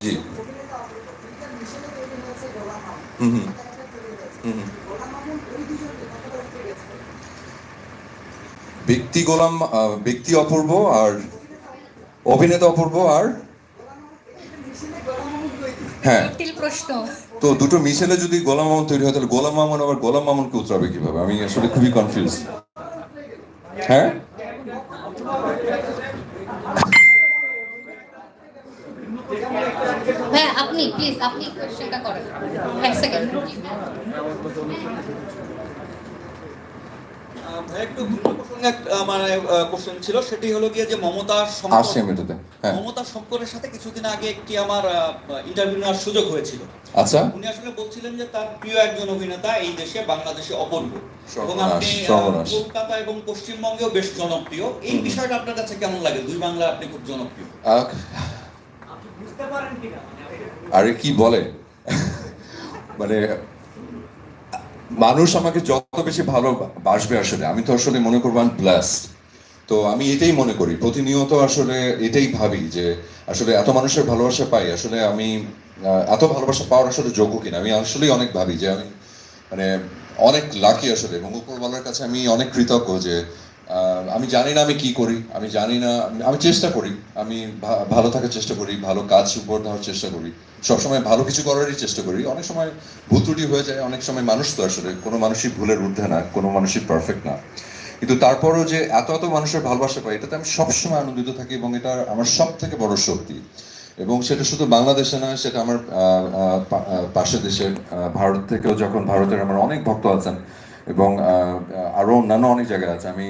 জি। হুম হুম। হুম হুম। ব্যক্তি গোলাম ব্যক্তি অপূর্ব আর অভিনেতা অপূর্ব আর হ্যাঁ। প্রশ্ন। তো দুটো মিশেলে যদি গোলাম মামুন তৈরি হয় তাহলে গোলাম মামুন আবার গোলাম মামুনকে উতরাবে কীভাবে? আমি আসলে খুবই কনফিউজ হ্যাঁ? আপনি প্লিজ আপনি কোশ্চেনটা করেন। এক সেকেন্ড একটু প্রসঙ্গে একটা, কোশ্চেন ছিল। সেটি হলো গিয়ে যে মমতা আসছি এটাতে। হ্যাঁ। মমতা শঙ্করের সাথে কিছুদিন আগে একটি আমার ইন্টারভিউ নেওয়ার সুযোগ হয়েছিল। আচ্ছা। উনি আসলে বলছিলেন যে তার প্রিয় একজন অভিনেতা এই দেশে বাংলাদেশে অপূর্ব। এবং আপনি কলকাতা এবং পশ্চিমবঙ্গেও বেশ জনপ্রিয়। এই বিষয়টা আপনার কাছে কেমন লাগে? দুই বাংলা আপনি খুব জনপ্রিয়। আহ, আরে কি বলে? মানে মানুষ আমাকে যত বেশি ভালো বাসবে আসলে, আমি তো আসলে মনে করব ব্লাস্ট তো আমি এটাই মনে করি, প্রতিনিয়ত আসলে এটাই ভাবি যে, আসলে এত মানুষের ভালোবাসা পাই, আসলে আমি এত ভালোবাসা পাওয়ার আসলে যোগ্য কিনা? আমি আসলেই অনেক ভাবি যে আমি মানে অনেক লাকি আসলে এবং উপরওয়ালার কাছে আমি অনেক কৃতজ্ঞ যে আমি জানি না আমি কি করি আমি জানি না আমি- চেষ্টা করি আমি ভালো থাকার চেষ্টা করি ভালো কাজ উপর দেওয়ার চেষ্টা করি সবসময় ভালো কিছু করারই চেষ্টা করি অনেক সময় ভুল ত্রুটি হয়ে যায় অনেক সময় মানুষ তো আসলে কোনো মানুষই ভুলের ঊর্ধ্বে না কোনো মানুষই পারফেক্ট না। কিন্তু তারপরও যে এত এত মানুষের ভালোবাসা পাই এটাতে আমি সবসময় আনন্দিত থাকি এবং এটা আমার সব থেকে বড় শক্তি। এবং সেটা শুধু বাংলাদেশে না সেটা আমার পাশের আহ, ভারত থেকেও যখন ভারতের আমার অনেক ভক্ত আছেন এবং আরও অন্যান্য অনেক জায়গায় আছে। আমি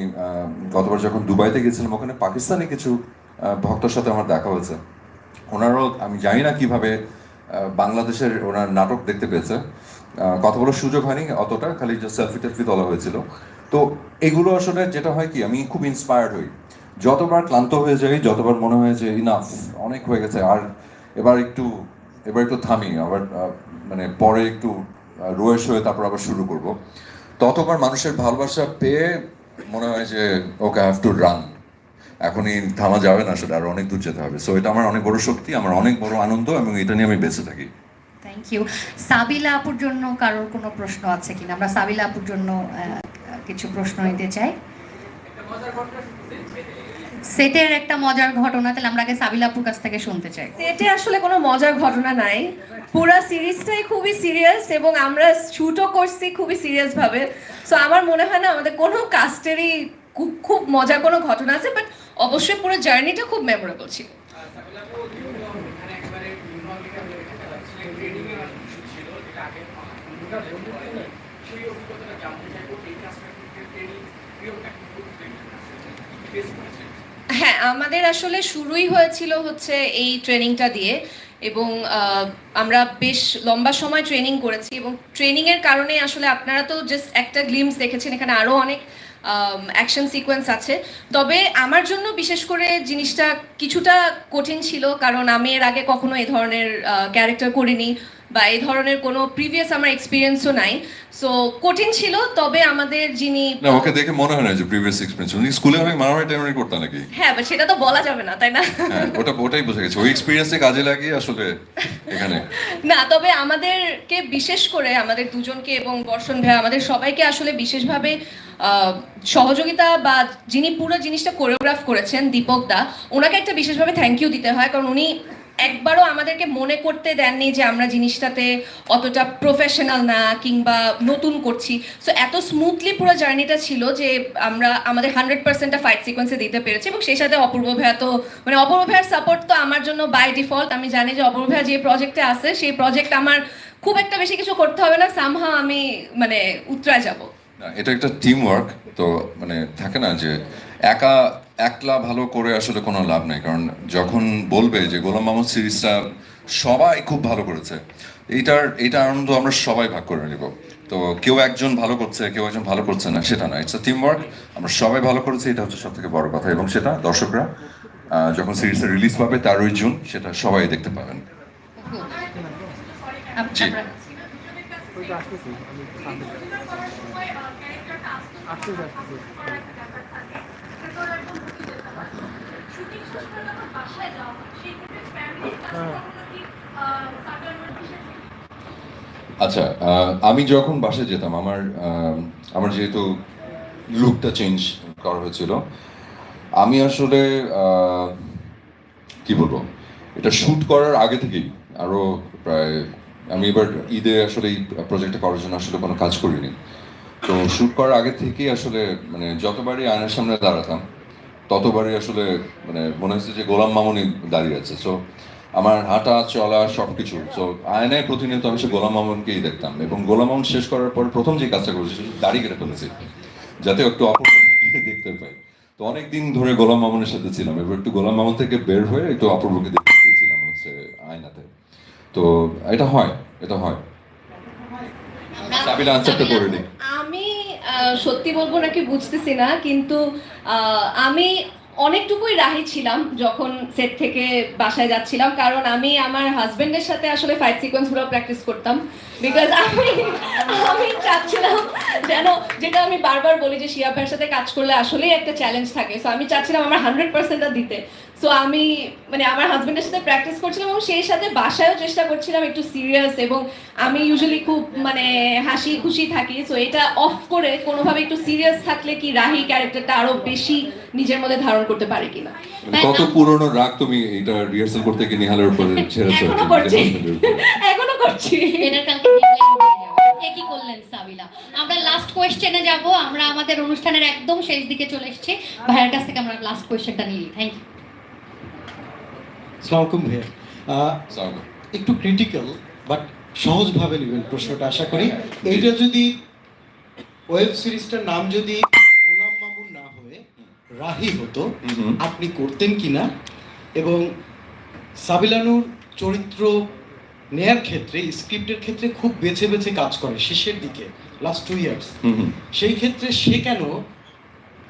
গতবার যখন দুবাইতে গেছিলাম, ওখানে পাকিস্তানি কিছু ভক্তর সাথে আমার দেখা হয়েছে। ওনারও, আমি জানি না কীভাবে বাংলাদেশের ওনার নাটক দেখতে পেয়েছে। কথা বলার সুযোগ হয়নি অতটা, খালি যে সেলফি টেলফি তোলা হয়েছিল। তো এগুলো আসলে যেটা হয় কি, আমি খুব ইন্সপায়ার্ড হই। যতবার ক্লান্ত হয়ে যাই, যতবার মনে হয় যে ইনাফ অনেক হয়ে গেছে। আর এবার একটু এবার একটু থামি, আবার মানে পরে একটু রোয়েশ হয়ে তারপর আবার শুরু করব। ততবার মানুষের ভালোবাসা পেয়ে মনে হয় যে ওকে হ্যাভ টু রান এখনই থামা যাবে না সেটা আর অনেক দূর যেতে হবে। সো এটা আমার অনেক বড় শক্তি আমার অনেক বড় আনন্দ এবং এটা নিয়ে আমি বেঁচে থাকি। থ্যাংক ইউ সাবিলা আপুর জন্য কারোর কোনো প্রশ্ন আছে কিনা? আমরা সাবিলা আপুর জন্য কিছু প্রশ্ন নিতে চাই। সেটের একটা মজার ঘটনা তাহলে আমরা আগে সাবিলা আপুর কাছ থেকে শুনতে চাই সেটে আসলে কোনো মজার ঘটনা নাই পুরা সিরিজটাই খুবই সিরিয়াস এবং আমরা শুটও করছি খুবই সিরিয়াস ভাবে সো আমার মনে হয় না আমাদের কোনো কাস্টেরই খুব খুব মজার কোনো ঘটনা আছে বাট অবশ্যই পুরো জার্নিটা খুব মেমোরেবল ছিল হ্যাঁ আমাদের আসলে শুরুই হয়েছিল হচ্ছে এই ট্রেনিংটা দিয়ে এবং আমরা বেশ লম্বা সময় ট্রেনিং করেছি এবং ট্রেনিংয়ের কারণে আসলে আপনারা তো জাস্ট একটা গ্লিমস দেখেছেন, এখানে আরও অনেক অ্যাকশন সিকোয়েন্স আছে। তবে আমার জন্য বিশেষ করে জিনিসটা কিছুটা কঠিন ছিল, কারণ আমি এর আগে কখনো এ ধরনের ক্যারেক্টার করিনি। বা এই ধরনের কোনো প্রিভিয়াস আমার এক্সপিরিয়েন্সও নাই। সো কঠিন ছিল তবে আমাদের যিনি না ওকে দেখে মনে হয় না যে প্রিভিয়াস এক্সপিরিয়েন্স উনি স্কুলে অনেক মারামারি টাইমারি করতেন নাকি? হ্যাঁ বাট সেটা তো বলা যাবে না তাই না? হ্যাঁ ওটা ওটাই বোঝা গেছে। ওই এক্সপিরিয়েন্সে কাজে লাগিয়ে আসলে এখানে। না তবে আমাদেরকে বিশেষ করে আমাদের দুজনকে এবং বর্ষণ ভাই আমাদের সবাইকে আসলে বিশেষভাবে সহযোগিতা বা যিনি পুরো জিনিসটা কোরিওগ্রাফ করেছেন দীপক দা ওনাকে একটা বিশেষভাবে থ্যাংক ইউ দিতে হয় কারণ উনি একবারও আমাদেরকে মনে করতে দেননি যে আমরা জিনিসটাতে অতটা প্রফেশনাল না কিংবা নতুন করছি। সো এত স্মুথলি পুরো জার্নিটা ছিল যে আমরা আমাদের হান্ড্রেড পার্সেন্টটা ফাইট সিকোয়েন্সে দিতে পেরেছি এবং সেই সাথে অপূর্ব ভাইয়া তো মানে অপূর্ব ভাইয়ার সাপোর্ট তো আমার জন্য বাই ডিফল্ট আমি জানি যে অপূর্ব ভাইয়া যে প্রজেক্টে আছে, সেই প্রজেক্ট আমার খুব একটা বেশি কিছু করতে হবে না। সামহা আমি মানে উতরায় যাব। এটা একটা টিম ওয়ার্ক তো মানে থাকে না যে একা একলা ভালো করে আসলে কোনো লাভ নেই কারণ যখন বলবে যে গোলাম মাহমুদ সিরিজটা সবাই খুব ভালো করেছে এইটার এইটা আনন্দ আমরা সবাই ভাগ করে নিব। তো কেউ একজন ভালো করছে কেউ একজন ভালো করছে না সেটা না। ইটস আ টিম ওয়ার্ক আমরা সবাই ভালো করেছি এটা হচ্ছে সব থেকে বড় কথা। এবং সেটা দর্শকরা যখন সিরিজটা রিলিজ পাবে তেরোই জুন সেটা সবাই দেখতে পাবেন। জি। আপনারা- আচ্ছা আমি যখন বাসায় যেতাম, আমার আমার যেহেতু লুকটা চেঞ্জ করা হয়েছিল, আমি আসলে কি বলব, এটা শুট করার আগে থেকেই আরও প্রায়, আমি এবার ঈদে আসলে এই প্রজেক্টটা করার জন্য আসলে কোনো কাজ করিনি। তো শুট করার আগে থেকেই আসলে মানে যতবারই আয়নার সামনে দাঁড়াতাম ততবারই আসলে মানে মনে হচ্ছে যে গোলাম মামুনি দাঁড়িয়ে আছে। সো আমার হাঁটা চলা সব কিছু তো আয়নায় প্রতিনিয়ত আমি সে গোলাম মামুনকেই দেখতাম এবং গোলাম মামুন শেষ করার পর প্রথম যে কাজটা করেছি সেটা দাড়ি কেটে ফেলেছি যাতে একটু অপূর্ব দেখতে পাই। তো অনেক দিন ধরে গোলাম মামুনের সাথে ছিলাম। এবার একটু গোলাম মামুন থেকে বের হয়ে একটু অপূর্বকে দেখতে চেয়েছিলাম হচ্ছে আয়নাতে। তো এটা হয় এটা হয়। আনসারটা করে আহ, সত্যি বলব নাকি বুঝতেছি না, কিন্তু আমি অনেকটুকুই রাহি ছিলাম যখন সেট থেকে বাসায় যাচ্ছিলাম, কারণ আমি আমার হাজবেন্ডের সাথে আসলে ফাইট সিকোয়েন্সগুলো প্র্যাকটিস করতাম। বিকজ আমি আমি চাচ্ছিলাম যেন, যেটা আমি বারবার বলি যে শিয়া ভাইয়ের সাথে কাজ করলে আসলেই একটা চ্যালেঞ্জ থাকে। সো আমি চাচ্ছিলাম আমার হান্ড্রেড পার্সেন্টটা দিতে। সো আমি মানে আমার হাজবেন্ডের সাথে প্র্যাকটিস করছিলাম এবং সেই সাথে বাসায়ও চেষ্টা করছিলাম একটু সিরিয়াস এবং আমি ইউজুয়ালি খুব মানে হাসি খুশি থাকি। সো এটা অফ করে কোনোভাবে একটু সিরিয়াস থাকলে কি রাহি ক্যারেক্টারটা আরও বেশি নিজের মধ্যে ধারণ করতে পারে কিনা? কত পুরনো রাগ তুমি এটা রিহার্সাল করতে গিয়ে নিহালের উপরে ছেড়েছো? এখনও করছি। এখনও করছি? এটার কালকে deadline যাবে। এ কি করলেন সাবিলা? আমরা লাস্ট কোয়েশ্চেনে যাব। আমরা আমাদের অনুষ্ঠানের একদম শেষ দিকে চলে এসেছি। ভাইয়ের কাছ থেকে আমরা লাস্ট কোয়েশ্চেনটা নিই। থ্যাংক ইউ সালামালাইকুম ভাইয়া একটু ক্রিটিক্যাল বাট সহজভাবে নেবেন প্রশ্নটা আশা করি। এইটা যদি ওয়েব সিরিজটার নাম যদি গোলাম মামুন না হয়ে রাহি হতো আপনি করতেন কিনা এবং সাবিলানুর চরিত্র নেয়ার ক্ষেত্রে স্ক্রিপ্টের ক্ষেত্রে খুব বেছে বেছে কাজ করে শেষের দিকে লাস্ট টু ইয়ার্স। সেই ক্ষেত্রে সে কেন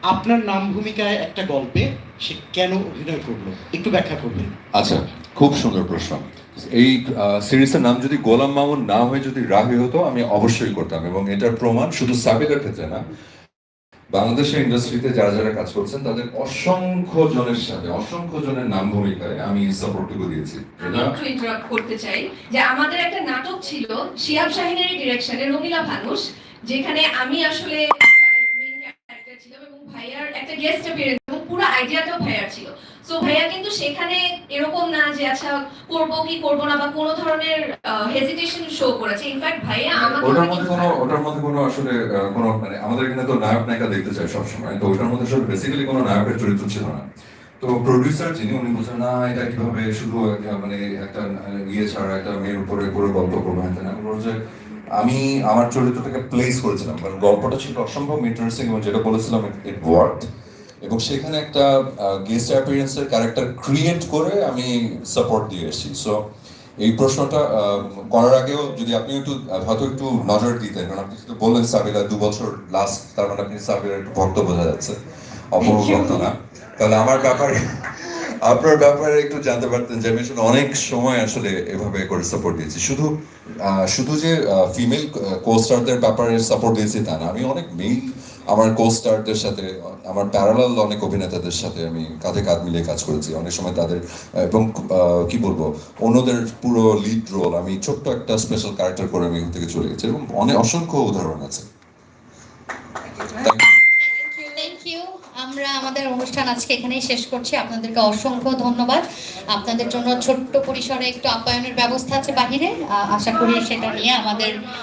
আপনার নাম ভূমিকায় একটা গল্পে সে কেন অভিনয় করল? একটু ব্যাখ্যা করবেন। আচ্ছা খুব সুন্দর প্রশ্ন। এই সিরিজের নাম যদি গোলাম মামুন না হয়ে যদি রাহি হতো আমি অবশ্যই করতাম এবং এটার প্রমাণ শুধু সাবিলের ক্ষেত্রে না বাংলাদেশের ইন্ডাস্ট্রিতে যারা যারা কাজ করছেন তাদের অসংখ্য জনের সাথে অসংখ্য জনের নাম ভূমিকায় আমি সাপোর্টটুকু দিয়েছি। একটু ইন্টারাপ্ট করতে চাই যে আমাদের একটা নাটক ছিল শিহাব শাহিনের ডিরেকশনে রঙিলা ভানুষ যেখানে আমি আসলে মেইন ক্যারেক্টার ছিলাম এবং ভাইয়ার একটা গেস্ট অ্যাপিয়ারেন্স এবং পুরো আইডিয়াটাও ভাইয়ার ছিল। সো ভাইয়া কিন্তু সেখানে এরকম না যে আচ্ছা করব কি করব না? বা কোনো ধরনের হেজিটেশন শো করেছে। ইনফ্যাক্ট ভাইয়া আমাকে ওটার মধ্যে কোনো ওটার মধ্যে কোনো আসলে কোনো মানে আমাদের এখানে তো নায়ক নায়িকা দেখতে চাই সবসময়। তো ওটার মধ্যে আসলে বেসিক্যালি কোনো নায়কের চরিত্র ছিল না। তো প্রডিউসার যিনি উনি বলছেন না এটা কীভাবে শুধু একটা মানে একটা ইয়ে ছাড়া একটা মেয়ের উপরে পুরো গল্প করব। হ্যাঁ বলব যে আমি আমার চরিত্রটাকে প্লেস করেছিলাম কারণ গল্পটা ছিল অসম্ভব ইন্টারেস্টিং এবং যেটা বলেছিলাম ইট ওয়ার্ড এবং সেখানে একটা গেস্ট অ্যাপিয়ারেন্সের ক্যারেক্টার ক্রিয়েট করে আমি সাপোর্ট দিয়ে এসেছি। সো এই প্রশ্নটা করার আগেও যদি আপনি একটু হয়তো একটু নজর দিতেন কারণ আপনি যেহেতু বললেন সাবিলা দু বছর লাস্ট তার মানে আপনি সাবিলার একটু ভক্ত বোঝা যাচ্ছে। অপূর্ব ভক্ত না। তাহলে আমার ব্যাপারে আপনার ব্যাপারে একটু জানতে পারতেন যে আমি আসলে অনেক সময় আসলে এভাবে করে সাপোর্ট দিয়েছি। শুধু শুধু যে ফিমেল কোস্টারদের ব্যাপারে সাপোর্ট দিয়েছি তা না। আমি অনেক মেল আমার কোস্টারদের সাথে, আমার প্যারালাল অনেক অভিনেতাদের সাথে আমি কাঁধে কাঁধ মিলিয়ে কাজ করেছি। অনেক সময় তাদের, এবং কি বলব, অন্যদের পুরো লিড রোল আমি ছোট্ট একটা স্পেশাল ক্যারেক্টার করে আমি থেকে চলে গেছি। এরকম অনেক অসংখ্য উদাহরণ আছে Thank you. থ্যাংক ইউ আমরা আমাদের অনুষ্ঠান আজকে এখানেই শেষ করছি। আপনাদেরকে অসংখ্য ধন্যবাদ। আপনাদের জন্য ছোট্ট পরিসরে একটু আপ্যায়নের ব্যবস্থা আছে বাহিরে। আশা করি সেটা নিয়ে আমাদের